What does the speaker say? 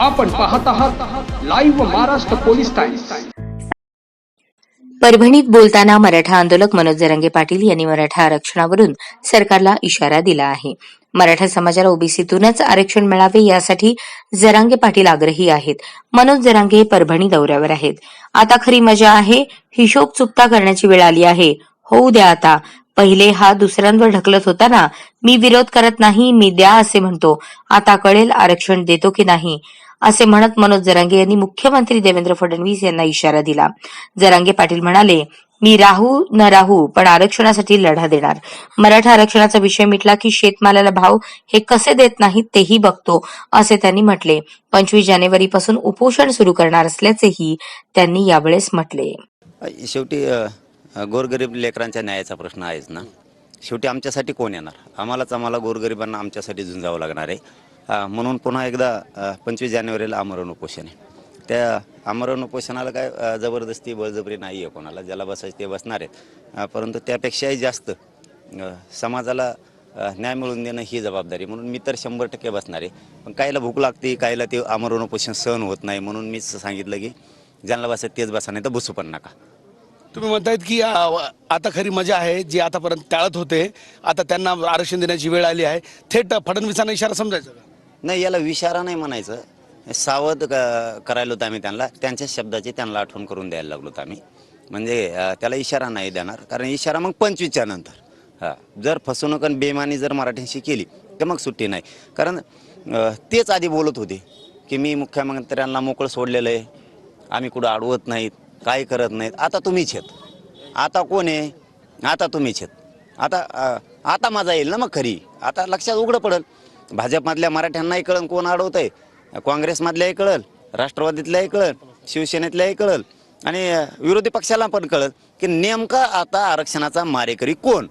आपण पाहत आहात लाईव्ह महाराष्ट्र पोलीस टाइम्स परभणीत बोलताना मराठा आंदोलक मनोज जरंगे पाटील यांनी मराठा आरक्षणावरून सरकारला इशारा दिला आहे. मराठा समाजाला ओबीसीतूनच आरक्षण मिळावे यासाठी जरांगे पाटील आग्रही आहेत. मनोज जरांगे परभणी दौऱ्यावर आहेत. आता खरी मजा आहे हिशोब चुकता करण्याची वेळ आली आहे. होऊ द्या आता. पहिले हा दुसऱ्यांवर ढकलत होता ना मी विरोध करत नाही मी द्या असे म्हणतो. आता कळेल आरक्षण देतो की नाही. असे म्हणत मनोज जरांगे यांनी मुख्यमंत्री देवेंद्र फडणवीस यांना इशारा दिला. जरांगे पाटील म्हणाले मी राहू न राहू पण आरक्षणासाठी लढा देणार. मराठा आरक्षणाचा विषय मिटला की शेतमालाला भाव हे कसे देत नाहीत तेही बघतो असे त्यांनी म्हटले. पंचवीस जानेवारीपासून उपोषण सुरू करणार असल्याचेही त्यांनी यावेळेस म्हटले. शेवटी गोरगरीब लेकरांच्या न्यायाचा प्रश्न आहेच ना. शेवटी आमच्यासाठी कोण येणार? आम्हालाच आम्हाला गोरगरिबांना आमच्यासाठी झुंजावं लागणार आहे. म्हणून पुन्हा एकदा पंचवीस जानेवारीला आमरण उपोषण आहे. त्या आमरण उपोषणाला काय जबरदस्ती बळजबरी नाही आहे कोणाला. ज्याला बसायचं ते बसणार आहेत. परंतु त्यापेक्षाही जास्त समाजाला न्याय मिळवून देणं ही जबाबदारी. म्हणून मी तर शंभर टक्के बसणार आहे. पण काहीला भूक लागते काहीला ते आमरण उपोषण सहन होत नाही म्हणून मीच सांगितलं की ज्यांना बसायचं तेच बसा नाही तर बसू पण नका. तुम्ही म्हणतायत की आता खरी मजा आहे जी आतापर्यंत टाळत होते. आता त्यांना आरक्षण देण्याची वेळ आली आहे. थेट फडणवीसांना इशारा समजायचा का? नाही याला विचारा नाही म्हणायचं. सावध क- करायला होतं आम्ही त्यांना. त्यांच्या शब्दाची त्यांना आठवण करून द्यायला लागलो होतो आम्ही. म्हणजे त्याला इशारा नाही देणार. कारण इशारा मग पंचवीसच्या नंतर. हा जर फसवणूक आणि बेमानी जर मराठीशी केली तर मग सुट्टी नाही. कारण तेच आधी बोलत होते की मी मुख्यमंत्र्यांना मोकळं सोडलेलं आहे. आम्ही कुठं अडवत नाहीत काही करत नाहीत. आता तुम्हीच आहेत. आता कोण आहे? आता तुम्हीच आहेत. आता आता माझा येईल ना मग खरी. आता लक्षात उघडं पडेल. भाजपमधल्या मराठ्यांनाही कळन कोण अडवतंय. काँग्रेसमधल्याही कळल राष्ट्रवादीतल्याही कळल शिवसेनेतल्याही कळल आणि विरोधी पक्षाला पण कळल की नेमका आता आरक्षणाचा मारेकरी कोण?